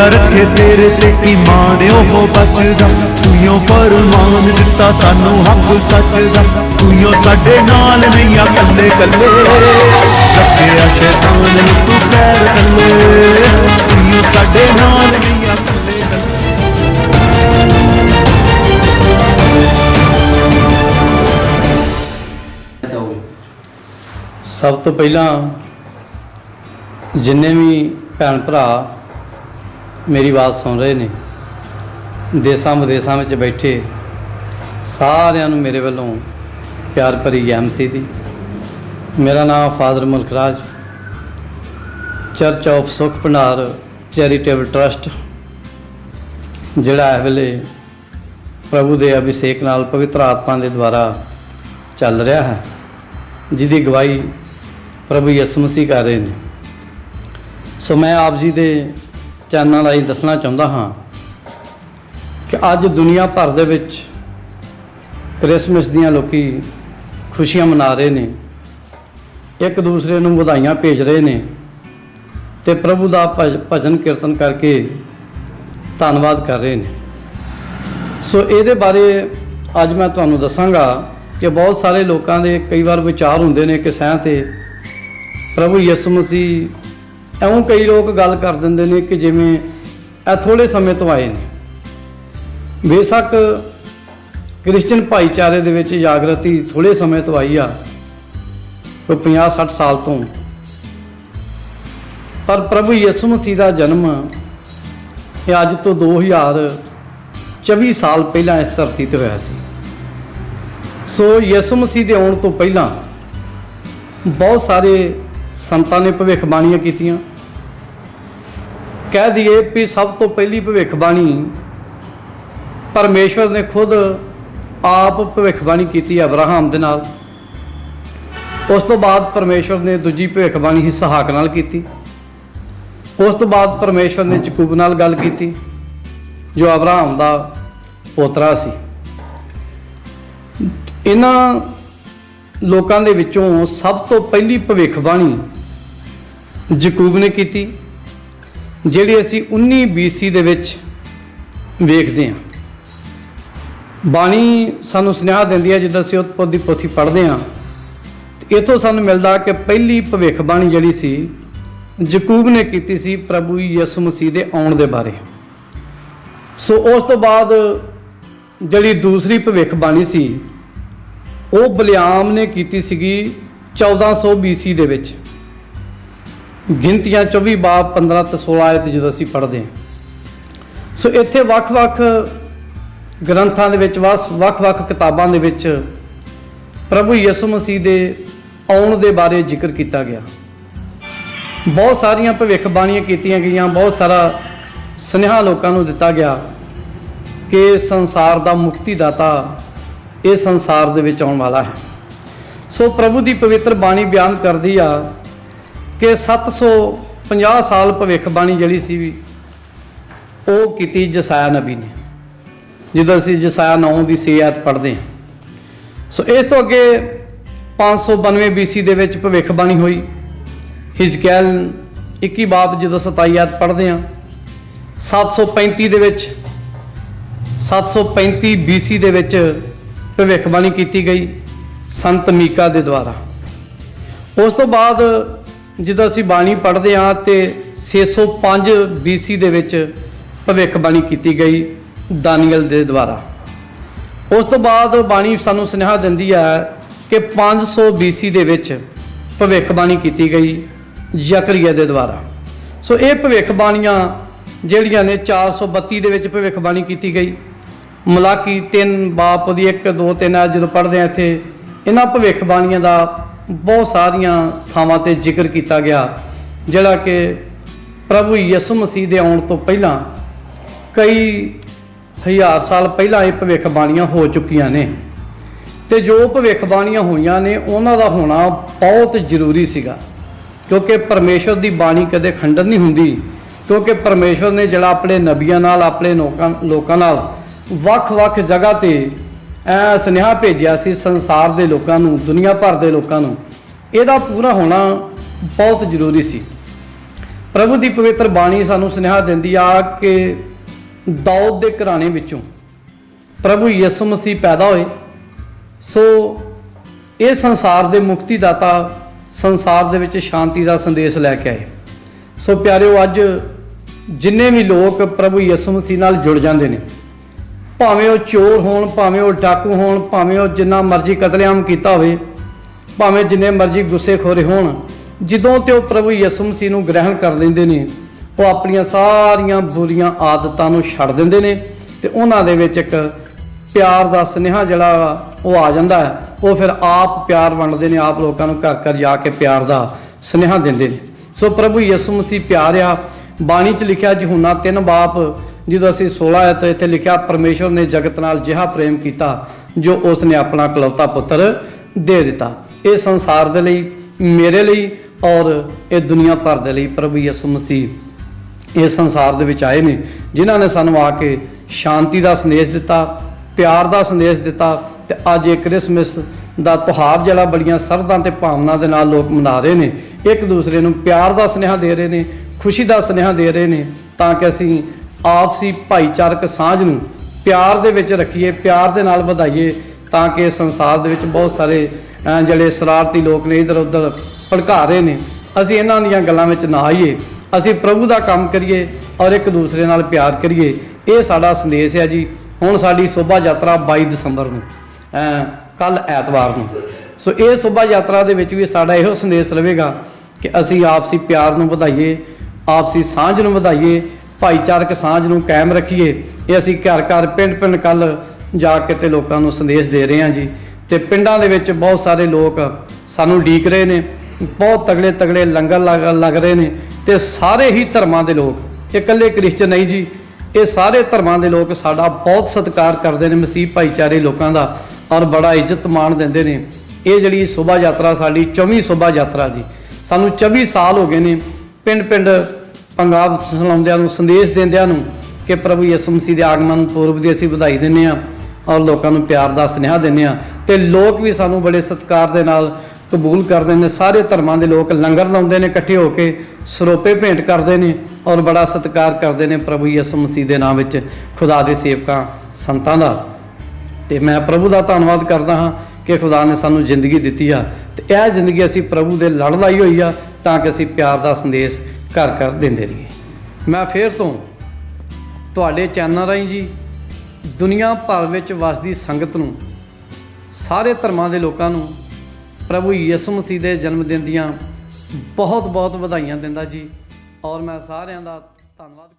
ਜਿਹੜਾ ਰੱਖੇ ਤੇਰੇ ਤੇ ਈਮਾਨ ਉਹ ਬਚਦਾ। ਤੂੰ ਫਰਮਾਨ ਦਿੱਤਾ, ਸਾਨੂੰ ਹੱਕ ਸੱਚ ਦਾ ਤੂੰ ਸਾਡੇ ਨਾਲ ਨਹੀਂ ਆ ਕੱਲੇ ਕੱਲੇ। ਰੱਖਿਆ ਸ਼ੈਤਾਨ ਨੂੰ ਤੂੰ ਪੈਰ ਕੱਲੇ। ਤੂੰ ਸਾਡੇ ਨਾਲ ਨਹੀਂ ਆ ਕੱਲੇ ਕੱਲੇ। ਸਭ ਤੋਂ ਪਹਿਲਾਂ ਜਿੰਨੇ ਵੀ ਭੈਣ ਭਰਾ ਮੇਰੀ ਆਵਾਜ਼ ਸੁਣ ਰਹੇ ਨੇ। ਦੇਸਾਂ ਵਿਦੇਸਾਂ ਵਿੱਚ ਬੈਠੇ ਸਾਰਿਆਂ ਨੂੰ ਮੇਰੇ ਵੱਲੋਂ ਪਿਆਰ ਭਰੀ ਐਮਸੀ ਦੀ। ਮੇਰਾ ਨਾਮ ਫਾਦਰ ਮੁਲਕਰਾਜ ਚਰਚ ਆਫ ਸੁਖ ਭੰਡਾਰ ਚੈਰੀਟੇਬਲ ਟਰਸਟ, ਜਿਹੜਾ ਇਸ ਵੇਲੇ ਪ੍ਰਭੂ ਦੇ ਅਭਿਸ਼ੇਕ ਨਾਲ ਪਵਿੱਤਰ ਆਤਮਾ ਦੇ ਦੁਆਰਾ ਚੱਲ ਰਿਹਾ ਹੈ, ਜਿਹਦੀ ਗਵਾਹੀ ਪ੍ਰਭੂ ਯਿਸੂ ਮਸੀਹ ਕਰ ਰਹੇ ਨੇ। ਸੋ ਮੈਂ ਆਪ ਜੀ ਦੇ ਚੈਨਲ ਰਾਹੀਂ ਦੱਸਣਾ ਚਾਹੁੰਦਾ ਹਾਂ ਕਿ ਅੱਜ ਦੁਨੀਆ ਭਰ ਦੇ ਵਿੱਚ ਕ੍ਰਿਸਮਸ ਦੀਆਂ ਲੋਕੀ ਖੁਸ਼ੀਆਂ ਮਨਾ ਰਹੇ ਨੇ। ਇੱਕ ਦੂਸਰੇ ਨੂੰ ਵਧਾਈਆਂ ਭੇਜ ਰਹੇ ਨੇ ਤੇ ਪ੍ਰਭੂ ਦਾ ਭਜ- ਭਜਨ ਕੀਰਤਨ ਕਰਕੇ ਧੰਨਵਾਦ ਕਰ ਰਹੇ ਨੇ। ਸੋ ਇਹਦੇ ਬਾਰੇ ਅੱਜ ਮੈਂ ਤੁਹਾਨੂੰ ਦੱਸਾਂਗਾ ਕਿ ਬਹੁਤ ਸਾਰੇ ਲੋਕਾਂ ਦੇ ਕਈ ਵਾਰ ਵਿਚਾਰ ਹੁੰਦੇ ਨੇ ਕਿ ਸਹਿ ਤੇ ਪ੍ਰਭੂ ਯਿਸੂ ਮਸੀਹ ਐਉਂ ਕਈ ਲੋਕ ਗੱਲ ਕਰ ਦਿੰਦੇ ਨੇ ਕਿ ਜਿਵੇਂ ਇਹ ਥੋੜੇ ਸਮੇਂ ਤੋਂ ਆਏ ਨੇ। ਬੇਸ਼ੱਕ ਕ੍ਰਿਸਚੀਅਨ ਭਾਈਚਾਰੇ ਦੇ ਵਿੱਚ ਜਾਗਰਤੀ ਥੋੜੇ ਸਮੇਂ ਤੋਂ ਆਈ ਆ, ਕੋਈ 50 60 ਸਾਲ ਤੋਂ। ਪਰ ਪ੍ਰਭੂ ਯਿਸੂ ਮਸੀਹ ਦਾ ਜਨਮ ਇਹ ਅੱਜ ਤੋਂ 2024 ਸਾਲ ਪਹਿਲਾਂ ਇਸ ਧਰਤੀ ਤੇ ਹੋਇਆ ਸੀ। ਸੋ ਯਿਸੂ ਮਸੀਹ ਦੇ ਆਉਣ ਤੋਂ ਪਹਿਲਾਂ ਬਹੁਤ ਸਾਰੇ ਸੰਤਾਂ ਨੇ ਭਵਿੱਖਬਾਣੀਆਂ ਕੀਤੀਆਂ। ਕਹਿ ਦਈਏ ਵੀ ਸਭ ਤੋਂ ਪਹਿਲੀ ਭਵਿੱਖਬਾਣੀ ਪਰਮੇਸ਼ਵਰ ਨੇ ਖੁਦ ਆਪ ਭਵਿੱਖਬਾਣੀ ਕੀਤੀ ਅਬਰਾਹਮ ਦੇ ਨਾਲ। ਉਸ ਤੋਂ ਬਾਅਦ ਪਰਮੇਸ਼ਵਰ ਨੇ ਦੂਜੀ ਭਵਿੱਖਬਾਣੀ ਇਸਹਾਕ ਨਾਲ ਕੀਤੀ। ਉਸ ਤੋਂ ਬਾਅਦ ਪਰਮੇਸ਼ਵਰ ਨੇ ਯਾਕੂਬ ਨਾਲ ਗੱਲ ਕੀਤੀ, ਜੋ ਅਬਰਾਹਮ ਦਾ ਪੋਤਰਾ ਸੀ। ਇਹਨਾਂ ਲੋਕਾਂ ਦੇ ਵਿੱਚੋਂ ਸਭ ਤੋਂ ਪਹਿਲੀ ਭਵਿੱਖਬਾਣੀ ਯਾਕੂਬ ਨੇ ਕੀਤੀ। ਜਿਹੜੀ ਅਸੀਂ 19 BC ਦੇ ਵਿੱਚ ਵੇਖਦੇ ਹਾਂ। ਬਾਣੀ ਸਾਨੂੰ ਸੁਨੇਹਾ ਦਿੰਦੀ ਹੈ, ਜਿੱਦਾਂ ਅਸੀਂ ਉਤਪਤ ਪੋਥੀ ਪੜ੍ਹਦੇ ਹਾਂ, ਤੇ ਇੱਥੋਂ ਸਾਨੂੰ ਮਿਲਦਾ ਕਿ ਪਹਿਲੀ ਭਵਿੱਖਬਾਣੀ ਜਿਹੜੀ ਸੀ, ਯਕੂਬ ਨੇ ਕੀਤੀ ਸੀ ਪ੍ਰਭੂ ਯਿਸੂ ਮਸੀਹ ਦੇ ਆਉਣ ਦੇ ਬਾਰੇ। ਸੋ ਉਸ ਤੋਂ ਬਾਅਦ ਜਿਹੜੀ ਦੂਸਰੀ ਭਵਿੱਖਬਾਣੀ ਸੀ, ਉਹ ਬਲਿਆਮ ਨੇ ਕੀਤੀ ਸੀਗੀ 1400 BC ਦੇ ਵਿੱਚ। ਗਿਣਤੀਆਂ 24 ਬਾਬ 15 ਤੇ 16 ਆਇਤ ਜਦੋਂ ਅਸੀਂ ਪੜ੍ਹਦੇ ਹਾਂ। ਸੋ ਇੱਥੇ ਵੱਖ-ਵੱਖ ਗ੍ਰੰਥਾਂ ਦੇ ਵਿੱਚ ਵਸ- ਵੱਖ-ਵੱਖ ਕਿਤਾਬਾਂ ਦੇ ਵਿੱਚ ਪ੍ਰਭੂ ਯਿਸੂ ਮਸੀਹ ਦੇ ਆਉਣ ਦੇ ਬਾਰੇ ਜ਼ਿਕਰ ਕੀਤਾ ਗਿਆ। ਬਹੁਤ ਸਾਰੀਆਂ ਭਵਿੱਖਬਾਣੀਆਂ ਕੀਤੀਆਂ ਗਈਆਂ, ਬਹੁਤ ਸਾਰਾ ਸੁਨੇਹਾ ਲੋਕਾਂ ਨੂੰ ਦਿੱਤਾ ਗਿਆ ਕਿ ਸੰਸਾਰ ਦਾ ਮੁਕਤੀ ਦਾਤਾ ਇਹ ਸੰਸਾਰ ਦੇ ਵਿੱਚ ਆਉਣ ਵਾਲਾ ਹੈ। ਸੋ ਪ੍ਰਭੂ ਦੀ ਪਵਿੱਤਰ ਬਾਣੀ ਬਿਆਨ ਕਰਦੀ ਆ ਕਿ 750 ਸਾਲ ਭਵਿੱਖਬਾਣੀ ਜਿਹੜੀ ਸੀ ਵੀ, ਉਹ ਕੀਤੀ ਜਸਾਇਆ ਨਬੀ ਨੇ। ਜਿੱਦਾਂ ਅਸੀਂ ਜਸਾਇਆ 9 ਦੀ 6 ਆਇਤ ਪੜ੍ਹਦੇ ਹਾਂ। ਸੋ ਇਸ ਤੋਂ ਅੱਗੇ 592 BC ਦੇ ਵਿੱਚ ਭਵਿੱਖਬਾਣੀ ਹੋਈ। ਹਿਜ਼ਕੀਐਲ 21 ਬਾਬ ਜਦੋਂ 27 ਆਇਤ ਪੜ੍ਹਦੇ ਹਾਂ 735 ਦੇ ਵਿੱਚ 735 BC ਦੇ ਵਿੱਚ ਭਵਿੱਖਬਾਣੀ ਕੀਤੀ ਗਈ ਸੰਤ ਮੀਕਾ ਦੇ ਦੁਆਰਾ। ਉਸ ਤੋਂ ਬਾਅਦ ਜਦੋਂ ਅਸੀਂ ਬਾਣੀ ਪੜ੍ਹਦੇ ਹਾਂ ਤੇ 605 BC ਦੇ ਵਿੱਚ ਭਵਿੱਖਬਾਣੀ ਕੀਤੀ ਗਈ ਦਾਨੀਅਲ ਦੇ ਦੁਆਰਾ। ਉਸ ਤੋਂ ਬਾਅਦ ਬਾਣੀ ਸਾਨੂੰ ਸੁਨੇਹਾ ਦਿੰਦੀ ਹੈ ਕਿ 500 BC ਦੇ ਵਿੱਚ ਭਵਿੱਖਬਾਣੀ ਕੀਤੀ ਗਈ ਜ਼ਕਰੀਆ ਦੇ ਦੁਆਰਾ। ਸੋ ਇਹ ਭਵਿੱਖਬਾਣੀਆਂ ਜਿਹੜੀਆਂ ਨੇ 432 ਦੇ ਵਿੱਚ ਭਵਿੱਖਬਾਣੀ ਕੀਤੀ ਗਈ। ਮਲਾਕੀ 3 ਬਾਪ ਦੀ 1 2 3 ਆ ਜਦੋਂ ਪੜ੍ਹਦੇ ਆ ਇੱਥੇ, ਇਹਨਾਂ ਭਵਿੱਖਬਾਣੀਆਂ ਦਾ ਬਹੁਤ ਸਾਰੀਆਂ ਥਾਵਾਂ ਤੇ ਜ਼ਿਕਰ ਕੀਤਾ ਗਿਆ, ਜਿਹੜਾ ਕਿ ਪ੍ਰਭੂ ਯਿਸੂ ਮਸੀਹ ਦੇ ਆਉਣ ਤੋਂ ਪਹਿਲਾਂ ਕਈ ਹਜ਼ਾਰ ਸਾਲ ਪਹਿਲਾਂ ਇਹ ਭਵਿੱਖਬਾਣੀਆਂ ਹੋ ਚੁੱਕੀਆਂ ਨੇ। ਤੇ ਜੋ ਭਵਿੱਖਬਾਣੀਆਂ ਹੋਈਆਂ ਨੇ, ਉਹਨਾਂ ਦਾ ਹੋਣਾ ਬਹੁਤ ਜ਼ਰੂਰੀ ਸੀਗਾ। ਕਿਉਂਕਿ ਪਰਮੇਸ਼ਵਰ ਦੀ ਬਾਣੀ ਕਦੇ ਖੰਡਨ ਨਹੀਂ ਹੁੰਦੀ। ਕਿਉਂਕਿ ਪਰਮੇਸ਼ਵਰ ਨੇ ਜਿਹੜਾ ਆਪਣੇ ਨਬੀਆਂ ਨਾਲ, ਆਪਣੇ ਲੋਕਾਂ ਲੋਕਾਂ ਨਾਲ ਵੱਖ-ਵੱਖ ਜਗ੍ਹਾ ਤੇ ਸੁਨੇਹਾ ਭੇਜਿਆ ਸੀ ਸੰਸਾਰ ਦੇ ਲੋਕਾਂ ਨੂੰ, ਦੁਨੀਆ ਭਰ ਦੇ ਲੋਕਾਂ ਨੂੰ। ਇਹਦਾ ਪੂਰਾ ਹੋਣਾ ਬਹੁਤ ਜ਼ਰੂਰੀ ਸੀ। ਪ੍ਰਭੂ ਦੀ ਪਵਿੱਤਰ ਬਾਣੀ ਸਾਨੂੰ ਸੁਨੇਹਾ ਦਿੰਦੀ ਆ ਕਿ ਦਾਊਦ ਦੇ ਘਰਾਣੇ ਵਿੱਚੋਂ ਪ੍ਰਭੂ ਯਿਸੂ ਮਸੀਹ ਪੈਦਾ ਹੋਏ। ਸੋ ਇਹ ਸੰਸਾਰ ਦੇ ਮੁਕਤੀ ਦਾਤਾ ਸੰਸਾਰ ਦੇ ਵਿੱਚ ਸ਼ਾਂਤੀ ਦਾ ਸੰਦੇਸ਼ ਲੈ ਕੇ ਆਏ। ਸੋ ਪਿਆਰਿਓ, ਅੱਜ ਜਿੰਨੇ ਵੀ ਲੋਕ ਪ੍ਰਭੂ ਯਿਸੂ ਮਸੀਹ ਨਾਲ ਜੁੜ ਜਾਂਦੇ ਨੇ ਭਾਵੇਂ ਉਹ ਚੋਰ ਹੋਣ, ਭਾਵੇਂ ਉਹ ਡਾਕੂ ਹੋਣ, ਭਾਵੇਂ ਉਹ ਜਿੰਨਾ ਮਰਜ਼ੀ ਕਤਲੇਆਮ ਕੀਤਾ ਹੋਵੇ, ਭਾਵੇਂ ਜਿੰਨੇ ਮਰਜ਼ੀ ਗੁੱਸੇਖੋਰੇ ਹੋਣ, ਜਦੋਂ ਤੇ ਉਹ ਪ੍ਰਭੂ ਯਿਸੂ ਮਸੀਹ ਨੂੰ ਗ੍ਰਹਿਣ ਕਰ ਲੈਂਦੇ ਨੇ, ਉਹ ਆਪਣੀਆਂ ਸਾਰੀਆਂ ਬੁਰੀਆਂ ਆਦਤਾਂ ਨੂੰ ਛੱਡ ਦਿੰਦੇ ਨੇ ਤੇ ਉਹਨਾਂ ਦੇ ਵਿੱਚ ਇੱਕ ਪਿਆਰ ਦਾ ਸੁਨੇਹਾ ਜਿਹੜਾ ਉਹ ਆ ਜਾਂਦਾ ਹੈ। ਉਹ ਫਿਰ ਆਪ ਪਿਆਰ ਵੰਡਦੇ ਨੇ, ਆਪ ਲੋਕਾਂ ਨੂੰ ਘਰ ਘਰ ਜਾ ਕੇ ਪਿਆਰ ਦਾ ਸੁਨੇਹਾ ਦਿੰਦੇ ਨੇ। ਸੋ ਪ੍ਰਭੂ ਯਿਸੂ ਮਸੀਹ ਪਿਆਰ ਆ ਬਾਣੀ 'ਚ ਲਿਖਿਆ, ਯਹੂਨਾ ਤਿੰਨ ਬਾਪ ਜਦੋਂ ਅਸੀਂ 16 ਹੈ ਤਾਂ ਇੱਥੇ ਲਿਖਿਆ, ਪਰਮੇਸ਼ਵਰ ਨੇ ਜਗਤ ਨਾਲ ਜਿਹਾ ਪ੍ਰੇਮ ਕੀਤਾ, ਜੋ ਉਸ ਨੇ ਆਪਣਾ ਇਕਲੌਤਾ ਪੁੱਤਰ ਦੇ ਦਿੱਤਾ। ਇਹ ਸੰਸਾਰ ਦੇ ਲਈ, ਮੇਰੇ ਲਈ ਔਰ ਇਹ ਦੁਨੀਆ ਭਰ ਦੇ ਲਈ ਪ੍ਰਭੂ ਯਿਸੂ ਮਸੀਹ। ਇਸ ਸੰਸਾਰ ਦੇ ਵਿੱਚ ਆਏ ਨੇ, ਜਿਨ੍ਹਾਂ ਨੇ ਸਾਨੂੰ ਆ ਕੇ ਸ਼ਾਂਤੀ ਦਾ ਸੰਦੇਸ਼ ਦਿੱਤਾ, ਪਿਆਰ ਦਾ ਸੰਦੇਸ਼ ਦਿੱਤਾ ਤੇ ਅੱਜ ਇਹ ਕ੍ਰਿਸਮਸ ਦਾ ਤਿਉਹਾਰ ਜਿਹੜਾ ਬੜੀਆਂ ਸਰਧਾਂ ਤੇ ਭਾਵਨਾ ਦੇ ਨਾਲ ਲੋਕ ਮਨਾ ਰਹੇ ਨੇ। ਇੱਕ ਦੂਸਰੇ ਨੂੰ ਪਿਆਰ ਦਾ ਸੁਨੇਹਾ ਦੇ ਰਹੇ ਨੇ, ਖੁਸ਼ੀ ਦਾ ਸੁਨੇਹਾ ਦੇ ਰਹੇ ਨੇ ਤਾਂ ਕਿ ਅਸੀਂ ਆਪਸੀ ਭਾਈਚਾਰਕ ਸਾਂਝ ਨੂੰ ਪਿਆਰ ਦੇ ਵਿੱਚ ਰੱਖੀਏ, ਪਿਆਰ ਦੇ ਨਾਲ ਵਧਾਈਏ ਤਾਂ ਕਿ ਸੰਸਾਰ ਦੇ ਵਿੱਚ ਬਹੁਤ ਸਾਰੇ ਜਿਹੜੇ ਸ਼ਰਾਰਤੀ ਲੋਕ ਨੇ ਇਧਰ ਉਧਰ ਭੜਕਾ ਰਹੇ ਨੇ। ਅਸੀਂ ਇਹਨਾਂ ਦੀਆਂ ਗੱਲਾਂ ਵਿੱਚ ਨਾ ਆਈਏ ਅਸੀਂ ਪ੍ਰਭੂ ਦਾ ਕੰਮ ਕਰੀਏ ਔਰ ਇੱਕ ਦੂਸਰੇ ਨਾਲ ਪਿਆਰ ਕਰੀਏ। ਇਹ ਸਾਡਾ ਸੰਦੇਸ਼ ਹੈ ਜੀ। ਹੁਣ ਸਾਡੀ ਸ਼ੋਭਾ ਯਾਤਰਾ 22 ਦਸੰਬਰ ਨੂੰ ਕੱਲ ਐਤਵਾਰ ਨੂੰ। ਸੋ ਇਹ ਸ਼ੋਭਾ ਯਾਤਰਾ ਦੇ ਵਿੱਚ ਵੀ ਸਾਡਾ ਇਹੋ ਸੰਦੇਸ਼ ਰਹੇਗਾ ਕਿ ਅਸੀਂ ਆਪਸੀ ਪਿਆਰ ਨੂੰ ਵਧਾਈਏ, ਆਪਸੀ ਸਾਂਝ ਨੂੰ ਵਧਾਈਏ ਭਾਈਚਾਰਕ ਸਾਂਝ ਨੂੰ ਕਾਇਮ ਰੱਖੀਏ। ਇਹ ਅਸੀਂ ਘਰ ਘਰ, ਪਿੰਡ ਪਿੰਡ ਕੱਲ ਜਾ ਕੇ ਤੇ ਲੋਕਾਂ ਨੂੰ ਸੰਦੇਸ਼ ਦੇ ਰਹੇ ਹਾਂ ਜੀ। ਤੇ ਪਿੰਡਾਂ ਦੇ ਵਿੱਚ ਬਹੁਤ ਸਾਰੇ ਲੋਕ ਸਾਨੂੰ ਉਡੀਕ ਰਹੇ ਨੇ। ਬਹੁਤ ਤਗੜੇ ਤਗੜੇ ਲੰਗਰ ਲੱਗ ਲੱਗ ਰਹੇ ਨੇ। ਤੇ ਸਾਰੇ ਹੀ ਧਰਮਾਂ ਦੇ ਲੋਕ ਇਕੱਲੇ ਕ੍ਰਿਸਚਨ ਨਹੀਂ ਜੀ। ਇਹ ਸਾਰੇ ਧਰਮਾਂ ਦੇ ਲੋਕ ਸਾਡਾ ਬਹੁਤ ਸਤਿਕਾਰ ਕਰਦੇ ਨੇ ਮਸੀਹ ਭਾਈਚਾਰੇ ਲੋਕਾਂ ਦਾ ਔਰ ਬੜਾ ਇੱਜ਼ਤ ਮਾਣ ਦਿੰਦੇ ਨੇ। ਇਹ ਜਿਹੜੀ ਸ਼ੋਭਾ ਯਾਤਰਾ ਸਾਡੀ 24 ਸ਼ੋਭਾ ਯਾਤਰਾ ਜੀ, ਸਾਨੂੰ 24 ਸਾਲ ਹੋ ਗਏ ਨੇ। ਪਿੰਡ ਪਿੰਡ ਪੰਜਾਬ ਸੁਣਾਉਂਦਿਆਂ ਨੂੰ, ਸੰਦੇਸ਼ ਦਿੰਦਿਆਂ ਨੂੰ ਕਿ ਪ੍ਰਭੂ ਯਿਸੂ ਮਸੀਹ ਦੇ ਆਗਮਨ ਪੂਰਬ ਦੀ ਅਸੀਂ ਵਧਾਈ ਦਿੰਦੇ ਆ ਔਰ ਲੋਕਾਂ ਨੂੰ ਪਿਆਰ ਦਾ ਸੁਨੇਹਾ ਦਿੰਦੇ ਆ ਤੇ ਲੋਕ ਵੀ ਸਾਨੂੰ ਬੜੇ ਸਤਿਕਾਰ ਦੇ ਨਾਲ ਕਬੂਲ ਕਰਦੇ ਨੇ। ਸਾਰੇ ਧਰਮਾਂ ਦੇ ਲੋਕ ਲੰਗਰ ਲਾਉਂਦੇ ਨੇ, ਇਕੱਠੇ ਹੋ ਕੇ ਸਰੋਪੇ ਭੇਂਟ ਕਰਦੇ ਨੇ ਔਰ ਬੜਾ ਸਤਿਕਾਰ ਕਰਦੇ ਨੇ ਪ੍ਰਭੂ ਯਿਸੂ ਮਸੀਹ ਦੇ ਨਾਮ ਵਿੱਚ। ਖੁਦਾ ਦੇ ਸੇਵਕਾਂ, ਸੰਤਾਂ ਦਾ। ਤੇ ਮੈਂ ਪ੍ਰਭੂ ਦਾ ਧੰਨਵਾਦ ਕਰਦਾ ਹਾਂ ਕਿ ਖੁਦਾ ਨੇ ਸਾਨੂੰ ਜ਼ਿੰਦਗੀ ਦਿੱਤੀ ਆ। ਤੇ ਇਹ ਜ਼ਿੰਦਗੀ ਅਸੀਂ ਪ੍ਰਭੂ ਦੇ ਲੜ ਲਾਈ ਹੋਈ ਆ ਤਾਂ ਕਿ ਅਸੀਂ ਪਿਆਰ ਦਾ ਸੰਦੇਸ਼ ਘਰ ਘਰ ਦਿੰਦੇ ਰਹੀਏ। ਮੈਂ ਫੇਰ ਤੋਂ ਤੁਹਾਡੇ ਚੈਨਲ ਰਾਹੀਂ ਜੀ ਦੁਨੀਆ ਭਰ ਵਿੱਚ ਵਸਦੀ ਸੰਗਤ ਨੂੰ, ਸਾਰੇ ਧਰਮਾਂ ਦੇ ਲੋਕਾਂ ਨੂੰ ਪ੍ਰਭੂ ਯਿਸੂ ਮਸੀਹ ਦੇ ਜਨਮ ਦਿਨ ਦੀਆਂ ਬਹੁਤ ਬਹੁਤ ਵਧਾਈਆਂ ਦਿੰਦਾ ਜੀ। ਔਰ ਮੈਂ ਸਾਰਿਆਂ ਦਾ ਧੰਨਵਾਦ